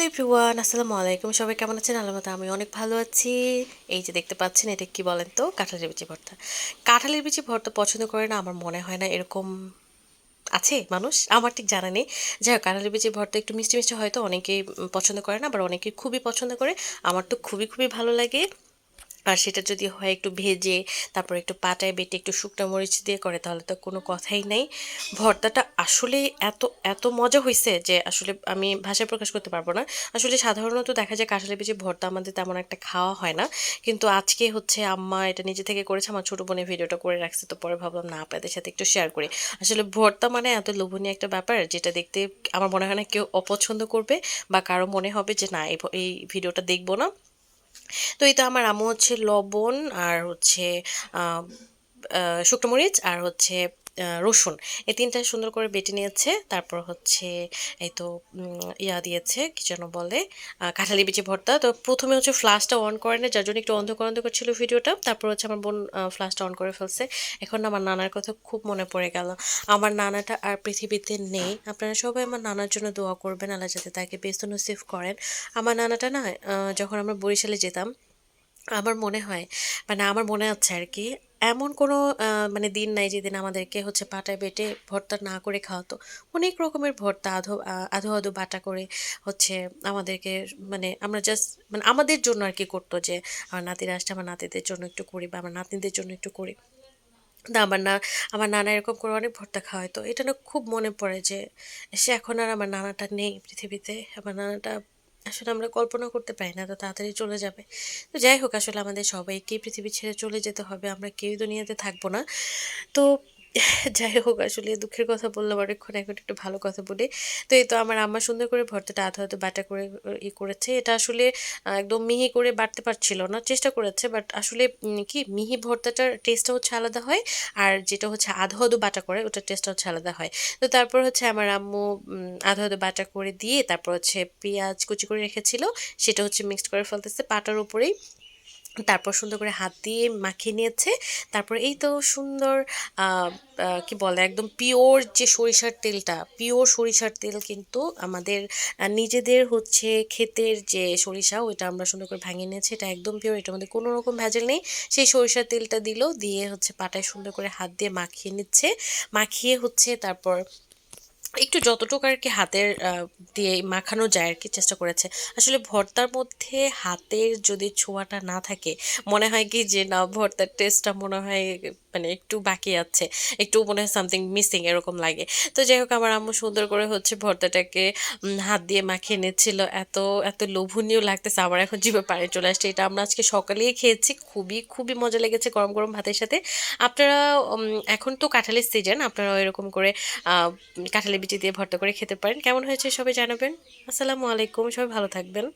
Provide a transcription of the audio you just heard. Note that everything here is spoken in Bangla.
হ্যালো এভরিওয়ান, আসসালামু আলাইকুম। সবাই কেমন আছেন? আল্লাহ আমি অনেক ভালো আছি। এই যে দেখতে পাচ্ছেন, এটা কি বলেন তো? কাঁঠালের বিচি ভর্তা। কাঁঠালের বিচি ভর্তা পছন্দ করে না, আমার মনে হয় না এরকম আছে মানুষ। আমার ঠিক জানা নেই। যাই হোক, কাঁঠালের বিচি ভর্তা একটু মিষ্টি মিষ্টি হয়তো অনেকেই পছন্দ করে না, আবার অনেকেই খুবই পছন্দ করে। আমার তো খুবই খুবই ভালো লাগে। আর সেটা যদি হয় একটু ভেজে, তারপর একটু পাটায় বেটে একটু শুকনো মরিচ দিয়ে করে, তাহলে তো কোনো কথাই নাই। ভর্তাটা আসলে এত এত মজা হয়েছে যে আসলে আমি ভাষায় প্রকাশ করতে পারব না। আসলে সাধারণত দেখা যায় কাঁঠালের বিচি ভর্তা আমাদের তেমন একটা খাওয়া হয় না। কিন্তু আজকে হচ্ছে আম্মা এটা নিজে থেকে করেছে, আমার ছোটো বোনের ভিডিওটা করে রাখছে, তো পরে ভাবলাম না, আপনাদের সাথে একটু শেয়ার করি। আসলে ভর্তা মানে এত লোভনীয় একটা ব্যাপার যেটা দেখতে আমার মনে হয় না কেউ অপছন্দ করবে বা কারও মনে হবে যে না এই ভিডিওটা দেখব না। তো এই তো আমার আম্মু হচ্ছে লবণ আর হচ্ছে শুকনো মরিচ আর হচ্ছে রসুন। এই তিনটা সুন্দর করে বেটে নিয়েছে। তারপর হচ্ছে এই তো ইয়া দিয়েছে, কি যেন বলে কাঁঠালি বিচি ভর্তা। তো প্রথমে হচ্ছে ফ্লাশটা অন করে না, যার জন্য একটু অন্ধকার অন্ধকার ছিল ভিডিওটা। তারপর হচ্ছে আমার বোন ফ্লাশটা অন করে ফেলছে। এখন আমার নানার কথা খুব মনে পড়ে গেল। আমার নানাটা আর পৃথিবীতে নেই। আপনারা সবাই আমার নানার জন্য দোয়া করবেন, আল্লাহ যাতে তাকে বেস্ত নসিফ করেন। আমার নানাটা না যখন আমরা বরিশালে যেতাম, আমার মনে হয় মানে আমার মনে আছে আর কি এমন কোনো মানে দিন নাই যেদিন আমাদেরকে হচ্ছে পাটায় বেটে ভর্তা না করে খাওয়াতো। অনেক রকমের ভর্তা, আধো আধো আধো বাটা করে হচ্ছে আমাদেরকে মানে আমরা জাস্ট মানে আমাদের জন্য আর কি করতো যে, আমার নাতিরা আসছে, আমার নাতিদের জন্য একটু করি বা আমার নাতনিদের জন্য একটু করি। না আমার না, আমার নানা এরকম করে অনেক ভর্তা খাওয়াইতো এটা না খুব মনে পড়ে যে, সে এখন আর আমার নানাটা নেই পৃথিবীতে। আমার নানাটা আসলে আমরা কল্পনা করতে পারি না, তো তাড়াতাড়ি চলে যাবে। তো যাই হোক, আসলে আমাদের সবাইকেই পৃথিবী ছেড়ে চলে যেতে হবে, আমরা কেউই দুনিয়াতে থাকব না। তো যাই হোক, আসলে দুঃখের কথা বললাম অনেকক্ষণ, এখন একটু ভালো কথা বলে। তো এই তো আমার আম্মা সুন্দর করে ভর্তাটা আধা আধা বাটা করে, ই করেছে। এটা আসলে একদম মিহি করে বাটতে পারছিল না, চেষ্টা করেছে বাট আসলে কি মিহি ভর্তাটার টেস্টটা হচ্ছে আলাদা হয়, আর যেটা হচ্ছে আধা আধো বাটা করে, ওটার টেস্টটা হচ্ছে আলাদা হয়। তো তারপর হচ্ছে আমার আম্মু আধা আধো বাটা করে দিয়ে তারপর হচ্ছে পেঁয়াজ কুচি করে রেখেছিল, সেটা হচ্ছে মিক্সড করে ফেলতেছে পাটার উপরেই। তারপর সুন্দর করে হাত দিয়ে মাখিয়ে নিয়েছে। তারপর এই তো সুন্দর কি বলে, একদম পিওর যে সরিষার তেলটা পিওর সরিষার তেল কিন্তু আমাদের নিজেদের হচ্ছে ক্ষেতের যে সরিষা, ওইটা আমরা সুন্দর করে ভাঙিয়ে নিয়েছি। এটা একদম পিওর এটার মধ্যে কোনো রকম ভেজাল নেই। সেই সরিষার তেলটা দিল, দিয়ে হচ্ছে পাটায় সুন্দর করে হাত দিয়ে মাখিয়ে নিচ্ছে। মাখিয়ে হচ্ছে তারপর একটু যতটুকু আর কি হাতের দিয়ে মাখানো যায় আর কি চেষ্টা করেছে। আসলে ভর্তার মধ্যে হাতের যদি ছোঁয়াটা না থাকে, মনে হয় কি যে না, ভর্তার টেস্টটা মনে হয় মানে একটু বাকি আছে, একটু মনে হয় সামথিং মিসিং এরকম লাগে। তো যাই হোক, আমার আম্মু সুন্দর করে হচ্ছে ভর্তাটাকে হাত দিয়ে মাখিয়ে নিচ্ছিল। এত এত লোভনীয় লাগতেছে আমার এখন জিভে পানি চলে আসছে। এটা আমরা আজকে সকালেই খেয়েছি, খুবই খুবই মজা লেগেছে গরম গরম ভাতের সাথে। আপনারা এখন তো কাঁঠালের সিজন আপনারা এরকম করে কাঁঠালের বিচি দিয়ে ভর্তা করে খেতে পারেন। কেমন হয়েছে সবাই জানাবেন। আসসালামু আলাইকুম, সবাই ভালো থাকবেন।